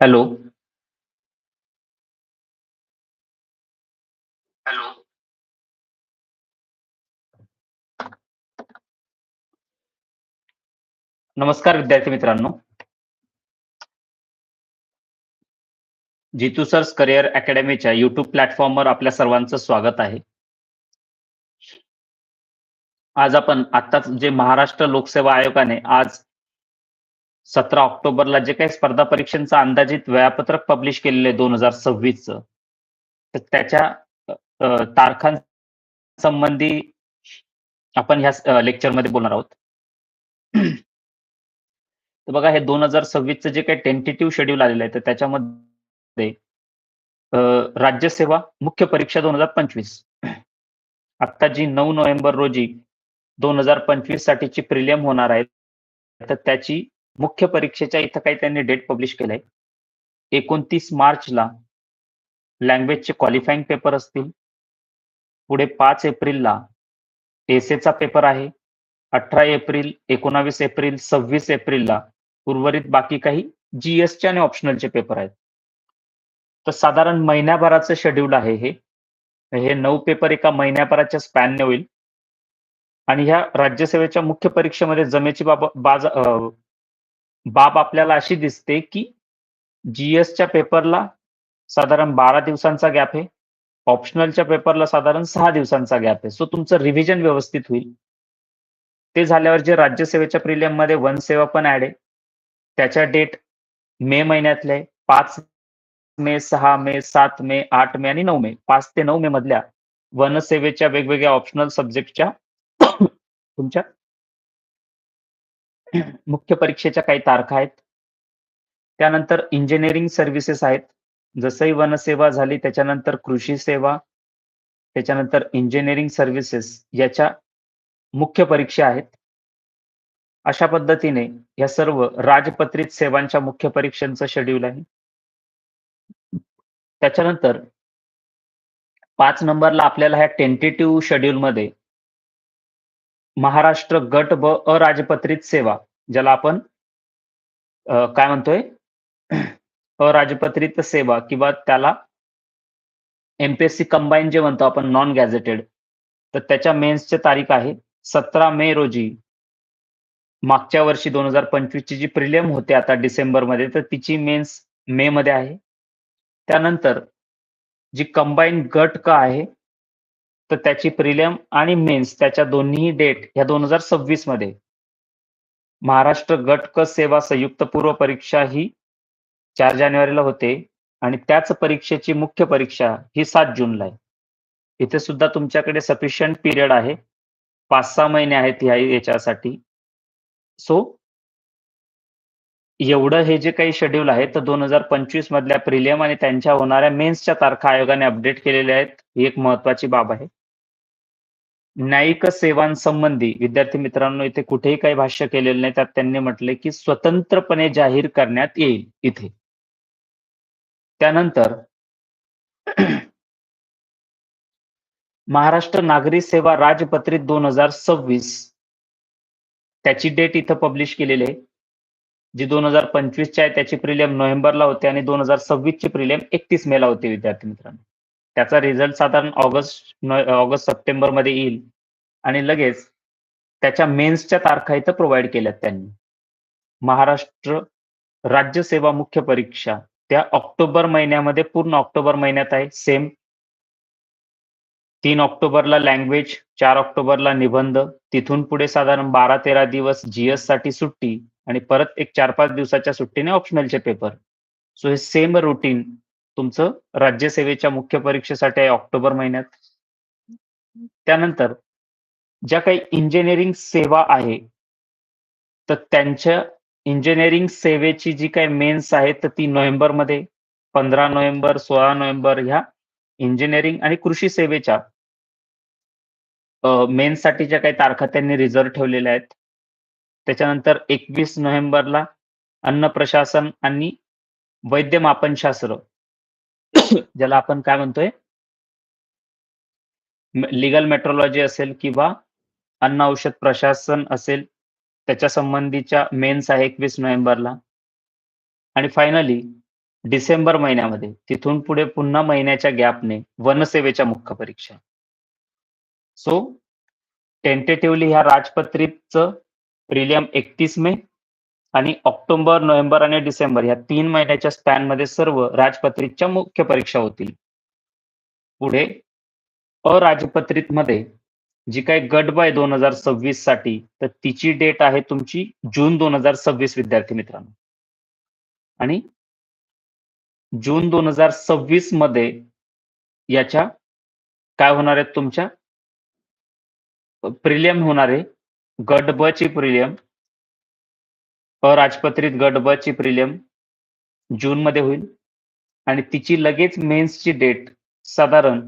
Hello. Hello. नमस्कार विद्यार्थी मित्रांनो. जितू सर्स करिअर अकॅडमीच्या युट्यूब प्लॅटफॉर्मवर आपल्या सर्वांचं स्वागत आहे. आज आपण आत्ताच जे महाराष्ट्र लोकसेवा आयोगाने आज सतरा ऑक्टोबरला जे काही स्पर्धा परीक्षांचं अंदाजित वेळापत्रक पब्लिश केलेलं आहे दोन हजार सव्वीसचं. तर त्याच्या तारखांसंबंधी आपण ह्या लेक्चरमध्ये बोलणार आहोत. तर बघा हे दोन हजार सव्वीसचं जे काही टेंटेटिव्ह शेड्यूल आलेलं आहे तर त्याच्यामध्ये राज्यसेवा मुख्य परीक्षा दोन हजार पंचवीस. आत्ता जी नऊ नोव्हेंबर रोजी दोन हजार पंचवीस साठीची प्रिलियम होणार आहे तर त्याची मुख्य परीक्षेच्या इथं काही त्यांनी डेट पब्लिश केलंय. एकोणतीस मार्चला लँग्वेजचे क्वालिफाईंग पेपर असतील. पुढे पाच एप्रिलला एसेचा पेपर आहे. अठरा एप्रिल एकोणावीस एप्रिल सव्वीस एप्रिलला उर्वरित बाकी काही जीएसचे आणि ऑप्शनलचे पेपर आहेत. तर साधारण महिन्याभराचं शेड्यूल आहे हे. हे नऊ पेपर एका महिन्याभराच्या स्पॅनने होईल. आणि ह्या राज्यसेवेच्या मुख्य परीक्षेमध्ये जमेची बाब बाज बाब आपल्याला अशी दिसते की जीएसच्या पेपरला साधारण बारा दिवसांचा गॅप आहे. ऑप्शनलच्या पेपरला साधारण सहा दिवसांचा गॅप आहे. सो तुमचं रिव्हिजन व्यवस्थित होईल. ते झाल्यावर जे राज्यसेवेच्या प्रिलियममध्ये वन सेवा पण ऍड आहे. त्याच्या डेट मे महिन्यातले पाच मे सहा मे सात मे आठ मे आणि नऊ मे. पाच ते नऊ मे मधल्या वनसेवेच्या वेगवेगळ्या ऑप्शनल सब्जेक्टच्या तुमच्या मुख्य परीक्षेच्या काही तारखा आहेत. त्यानंतर इंजिनिअरिंग सर्व्हिसेस आहेत. जसंही वनसेवा झाली त्याच्यानंतर कृषी सेवा त्याच्यानंतर इंजिनिअरिंग सर्व्हिसेस याच्या मुख्य परीक्षा आहेत. अशा पद्धतीने या सर्व राजपत्रित सेवांच्या मुख्य परीक्षांचं शेड्यूल आहे. त्याच्यानंतर पाच नंबरला आपल्याला ह्या टेंटेटिव्ह शेड्यूलमध्ये महाराष्ट्र गट व अराजपत्रित सेवा ज्याला आपण काय म्हणतोय? अराजपत्रित सेवा किंवा त्याला एमपीएससी कंबाईन जे म्हणतो आपण नॉन गॅझेटेड तर त्याच्या मेन्सची तारीख आहे सतरा मे रोजी. मागच्या वर्षी दोन हजार पंचवीसची जी प्रिलियम होते आता डिसेंबरमध्ये तर तिची मेन्स मे मध्ये आहे. त्यानंतर जी कंबाईन गट का आहे तर त्याची प्रिलियम आणि मेन्स त्याच्या दोन्ही डेट ह्या दोन हजार सव्वीसमध्ये. महाराष्ट्र गट क सेवा संयुक्त पूर्व परीक्षा ही चार जानेवारीला होते आणि त्याच परीक्षेची मुख्य परीक्षा ही सात जूनला आहे. इथे सुद्धा तुमच्याकडे सफिशियंट पिरियड आहे. पाच सहा महिने आहेत ह्या याच्यासाठी. सो एवढं हे जे काही शेड्यूल आहे तर दोन हजार पंचवीस मधल्या प्रिलियम आणि त्यांच्या होणाऱ्या मेन्सच्या तारखा आयोगाने अपडेट केलेल्या आहेत. ही एक महत्वाची बाब आहे. न्यायिक सेवांसंबंधी विद्यार्थी मित्रांनो इथे कुठेही काही भाष्य केलेलं नाही. त्यात त्यांनी म्हटले की स्वतंत्रपणे जाहीर करण्यात येईल इथे. त्यानंतर महाराष्ट्र नागरी सेवा राजपत्रित दोन हजार सव्वीस. त्याची डेट इथं पब्लिश केलेली आहे. जी दोन हजार पंचवीसची आहे त्याची प्रिलियम नोव्हेंबरला होते आणि दोन हजार सव्वीसची प्रिलियम एकतीस मेला होती विद्यार्थी मित्रांनो. त्याचा रिझल्ट साधारण ऑगस्ट ऑगस्ट सप्टेंबरमध्ये येईल. आणि लगेच त्याच्या मेन्सच्या तारखा इथं प्रोव्हाइड केल्यात त्यांनी. महाराष्ट्र राज्य सेवा मुख्य परीक्षा त्या ऑक्टोबर महिन्यामध्ये पूर्ण ऑक्टोबर महिन्यात आहे. सेम तीन ऑक्टोबरला लँग्वेज चार ऑक्टोबरला निबंध तिथून पुढे साधारण बारा तेरा दिवस जीएससाठी सुट्टी आणि परत एक चार पाच दिवसाच्या सुट्टीने ऑप्शनलचे पेपर सो हे सेम रुटीन तुमचं राज्यसेवेच्या मुख्य परीक्षेसाठी आहे ऑक्टोबर महिन्यात. त्यानंतर ज्या काही इंजिनिअरिंग सेवा आहे तर त्यांच्या इंजिनिअरिंग सेवेची जी काही मेन्स आहे तर ती नोव्हेंबरमध्ये पंधरा नोव्हेंबर सोळा नोव्हेंबर ह्या इंजिनिअरिंग आणि कृषी सेवेच्या मेन्ससाठी ज्या काही तारखा त्यांनी रिझर्व ठेवलेल्या आहेत. त्याच्यानंतर एकवीस नोव्हेंबरला अन्न प्रशासन आणि वैद्यमापनशास्त्र ज्याला आपण काय म्हणतोय? लिगल मेट्रोलॉजी असेल किंवा अन्न औषध प्रशासन असेल त्याच्या संबंधीच्या मेन्स आहे एकवीस नोव्हेंबरला. आणि फायनली डिसेंबर महिन्यामध्ये तिथून पुढे पुन्हा महिन्याच्या गॅपने वनसेवेच्या मुख्य परीक्षा. सो टेंटेटिव्हली ह्या राजपत्रितचं प्रिलियम एकतीस मे आणि ऑक्टोबर नोव्हेंबर आणि डिसेंबर या तीन महिन्याच्या स्पॅनमध्ये सर्व राजपत्रितच्या मुख्य परीक्षा होतील. पुढे अराजपत्रित मध्ये जी काही गट बाय दोन हजार सव्वीससाठी तर तिची डेट आहे तुमची जून दोन हजार सव्वीस विद्यार्थी मित्रांनो. आणि जून दोन हजार सव्वीसमध्ये याच्या काय होणार आहेत तुमच्या? प्रिलियम होणार आहे. गट ब ची प्रिलियम. अराजपत्रित गट ब प्रिलियम जून मध्ये होईल. आणि तिची लगेच मेन्सची डेट साधारण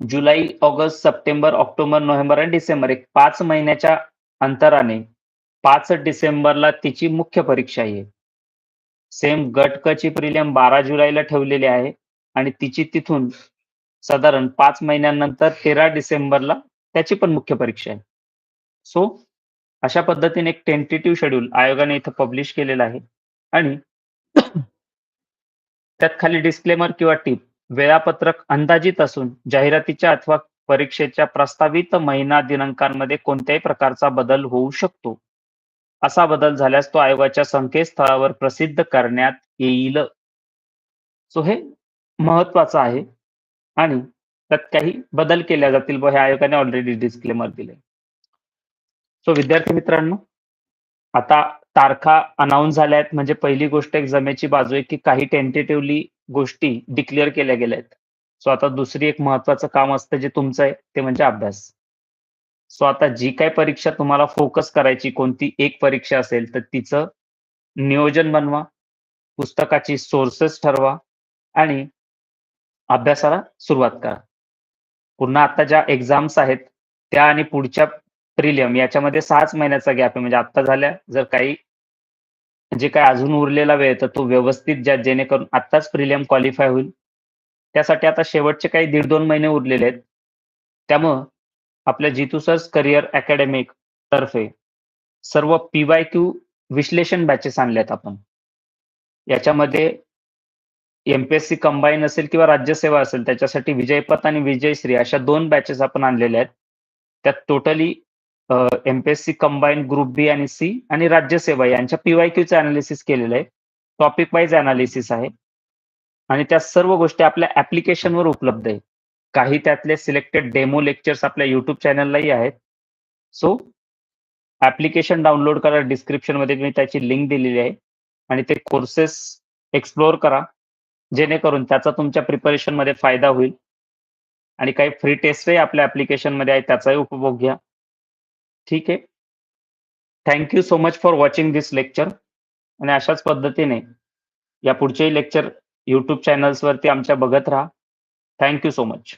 जुलै ऑगस्ट सप्टेंबर ऑक्टोबर नोव्हेंबर आणि डिसेंबर एक पाच महिन्याच्या अंतराने पाच डिसेंबरला तिची मुख्य परीक्षा आहे. सेम गट क प्रिलियम बारा जुलैला ठेवलेली आहे आणि तिची तिथून साधारण पाच महिन्यानंतर तेरा डिसेंबरला त्याची पण मुख्य परीक्षा आहे. सो अशा पद्धतीने एक टेंटेटिव्ह शेड्यूल आयोगाने इथं पब्लिश केलेलं आहे. आणि त्यात खाली डिस्क्लेमर किंवा टीप वेळापत्रक अंदाजित असून जाहिरातीच्या अथवा परीक्षेच्या प्रस्तावित महिना दिनांकांमध्ये कोणत्याही प्रकारचा बदल होऊ शकतो. असा बदल झाल्यास तो आयोगाच्या संकेतस्थळावर प्रसिद्ध करण्यात येईल. सो हे महत्वाचं आहे. आणि त्यात काही बदल केल्या जातील व हे आयोगाने ऑलरेडी डिस्क्लेमर दिले. सो विद्यार्थी मित्रांनो आता तारखा अनाऊन्स झाल्या आहेत म्हणजे पहिली गोष्ट एक जमेची बाजू आहे की काही टेंटेटिव्हली गोष्टी डिक्लेअर केल्या गेल्या आहेत सो आता दुसरी एक महत्वाचं काम असतं जे तुमचं आहे ते म्हणजे अभ्यास. सो आता जी काय परीक्षा तुम्हाला फोकस करायची कोणती एक परीक्षा असेल तर तिचं नियोजन बनवा पुस्तकाची सोर्सेस ठरवा आणि अभ्यासाला सुरुवात करा. पुन्हा आता ज्या एक्झाम्स आहेत त्या आणि पुढच्या प्रिलियम याच्यामध्ये सहाच महिन्याचा गॅप आहे. म्हणजे आता झाल्या जर काही जे काय अजून उरलेला वेळ तर तो व्यवस्थित ज्या जेणेकरून आत्ताच प्रिलियम क्वालिफाय होईल. त्यासाठी आता शेवटचे काही दीड दोन महिने उरलेले आहेत. त्यामुळं आपल्या जितू सर्स करिअर अकॅडमिक तर्फे सर्व पीवाय क्यू विश्लेषण बॅचेस आणल्यात आपण. याच्यामध्ये एमपीएससी कंबाईन असेल किंवा राज्यसेवा असेल त्याच्यासाठी विजयपथ आणि विजयश्री अशा दोन बॅचेस आपण आणलेल्या आहेत. त्यात totally MPSC combine group B आणि सी आणि राज्यसेवा यांच्या पीवाय क्यूचं अनालिसिस केलेलं आहे. टॉपिक वाईज अनालिसिस आहे. आणि त्या सर्व गोष्टी आपल्या ऍप्लिकेशनवर उपलब्ध आहे काही त्यातले सिलेक्टेड डेमो लेक्चर्स आपल्या युट्यूब चॅनललाही आहेत. सो ऍप्लिकेशन डाउनलोड करा. डिस्क्रिप्शनमध्ये मी त्याची लिंक दिलेली आहे. आणि ते कोर्सेस एक्सप्लोअर करा. जेणेकरून त्याचा तुमच्या प्रिपरेशनमध्ये फायदा होईल. आणि काही फ्री टेस्टही आपल्या ऍप्लिकेशनमध्ये आहे. त्याचाही उपभोग घ्या. ठीक आहे. Thank you so much for watching this lecture आणि अशाच पद्धतीने या पुढचेही लेक्चर युट्यूब चॅनल्सवरती आमच्या बघत राहा. Thank you so much